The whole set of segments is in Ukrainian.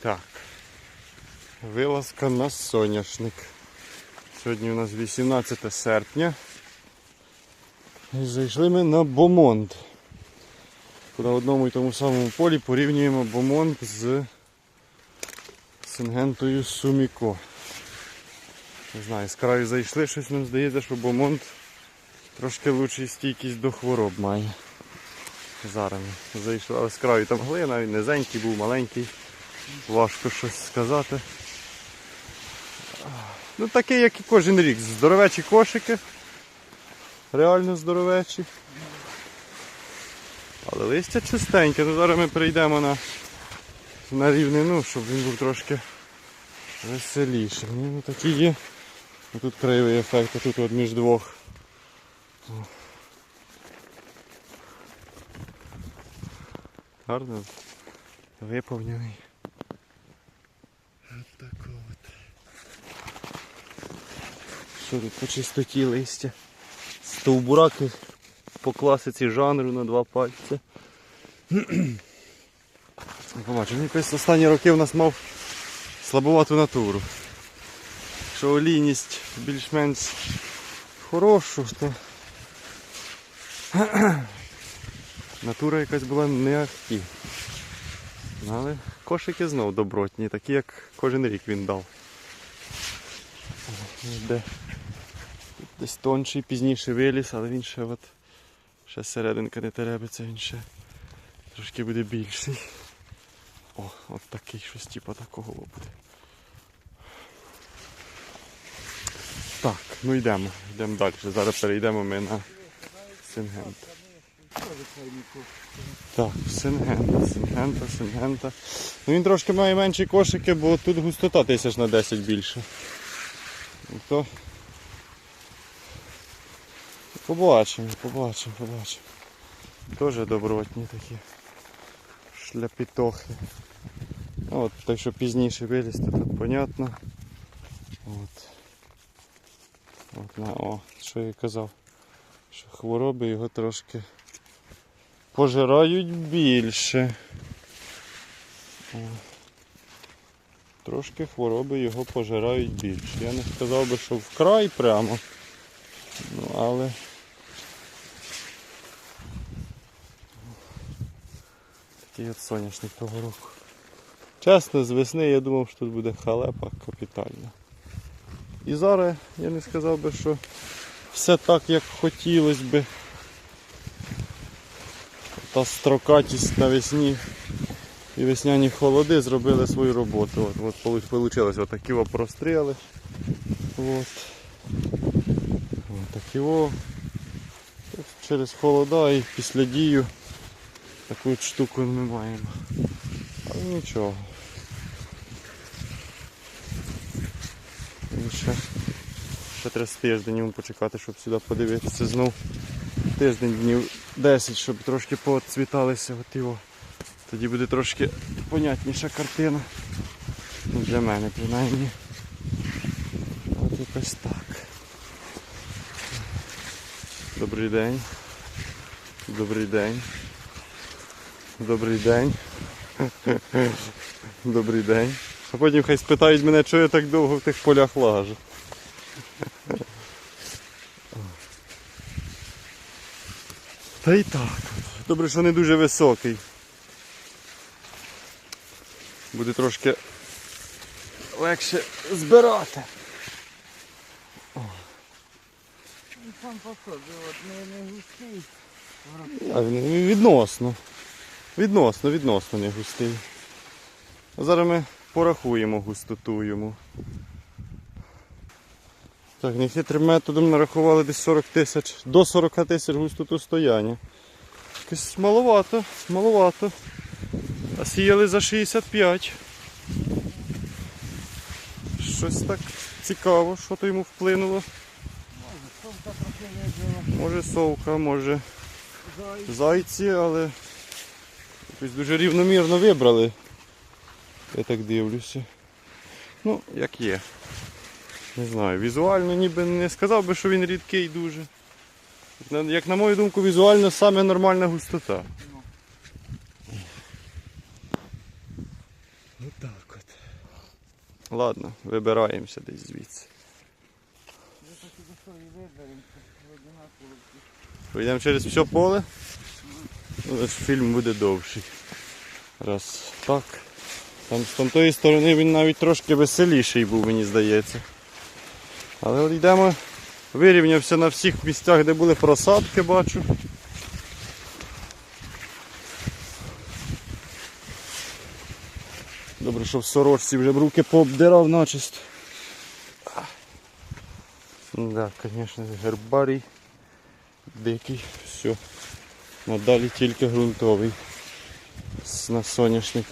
Так. Вилазка на соняшник. Сьогодні у нас 18 серпня. І зайшли ми на Бомонд. На одному і тому самому полі порівнюємо Бомонд з Сингентою Суміко. Не знаю, з краю зайшли, щось нам здається, що Бомонд трошки лучший стійкість до хвороб має. Зараз зайшли, але з краю там глина, він низенький був, маленький. Важко щось сказати. Ну такий, як і кожен рік. Здоровечі кошики. Реально здоровечі. Але листя чистеньке. Ну, зараз ми перейдемо на, на рівнину, щоб він був трошки веселіший. Ну, такі є. Ну, Тут краєвий ефект, а тут от між двох. Гарно виповнений. От так от. Що по чистоті листя? Стовбураки по класиці жанру на два пальці. Побачимо, якось останні роки у нас мав слабовату натуру. Якщо олійність більш-менш хорошу, то натура якась була не ахті. Ну, Але кошики знов добротні, такі як кожен рік він дав. Де десь тонший, пізніше виліз, але він ще от ще серединка не теребиться, він ще трошки буде більший. О, от такий щось типу такого буде. Так, ну йдемо, йдемо далі. Зараз перейдемо ми на Сингент. Так, Сингента, Сингента, Сингента. Ну він трошки має менші кошики, бо тут густота тисяч на 10 більше. То... Побачимо, побачимо, побачимо. Теж добротні такі шляпітохи. Ну, От той, що пізніше виліз, то тут понятно. От. От на, о, що я казав, що хвороби його трошки пожирають більше. О. Трошки хвороби його пожирають більше. Я не сказав би, що вкрай прямо. Ну, але такий от соняшник того року. Чесно, з весни я думав, що тут буде халепа капітальна. І зараз я не сказав би, що все так, як хотілося би. Та строкатість навесні і весняні холоди зробили свою роботу. От, от вийшло отакі о простріли. От. От такі о. Через холода і після дію таку от штуку ми маємо. Але нічого. Ще, ще треба з тиждень почекати, щоб сюди подивитися знов. Тиждень днів 10, щоб трошки поцвіталися от його. Тоді буде трошки понятніша картина. Ну, для мене принаймні. От якось так. Добрий день. Добрий день. Добрий день. Добрий день. А потім хай спитають мене, чого я так довго в тих полях лажу. Та й так. Добре, що не дуже високий. Буде трошки легше збирати. Сам по собі, от не, не густий. А відносно. Відносно, відносно не густий. А зараз ми порахуємо густоту йому. Так, нехитрим методом нарахували десь 40 тисяч, до 40 тисяч густоту стояння. Якось маловато, маловато. А сіяли за 65. Щось так цікаво, що то йому вплинуло. Може совка, може зайці, але якось дуже рівномірно вибрали. Я так дивлюся. Ну, як є. Не знаю, візуально ніби не сказав би, що він рідкий дуже. Як на мою думку, візуально саме нормальна густота. Отак от. Ладно, вибираємося десь звідси. Так. Одинаково. Пройдемо через все поле. Ну, ось фільм буде довший. Раз так. Там з тої сторони він навіть трошки веселіший був, мені здається. Але от йдемо, вирівнявся на всіх місцях, де були просадки, бачу. Добре, що в сорочці вже б руки пообдирав начисто. Да, звісно, гербарій дикий, все. Надалі тільки ґрунтовий. На соняшник,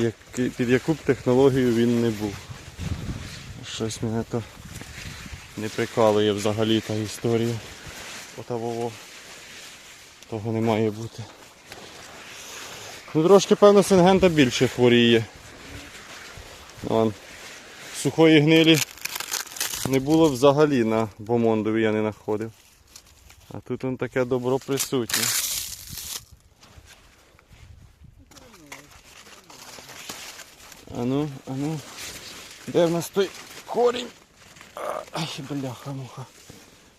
під яку б технологію він не був. Щось мене то не прикалує взагалі та історія. Отавого. Того не має бути. Ну трошки, певно, сингента більше хворіє. Вон. Сухої гнилі не було взагалі на бомондові я не знаходив. А тут он таке добро присутнє. Ану, ану. Де в нас той корінь? Ай, бляха муха.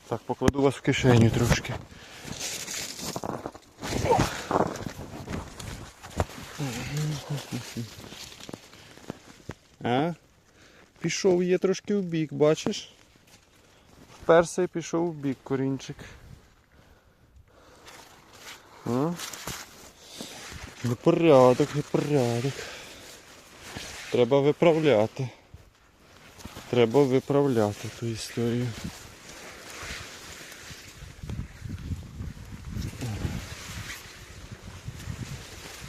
Так, покладу вас в кишеню трошки. А? Пішов є трошки в бік, бачиш? Вперся і пішов в бік корінчик. А? Непорядок, непорядок. Треба виправляти. Треба виправляти ту історію.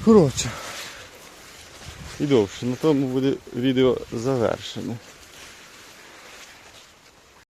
Коротше. І довше. На тому буде відео завершене.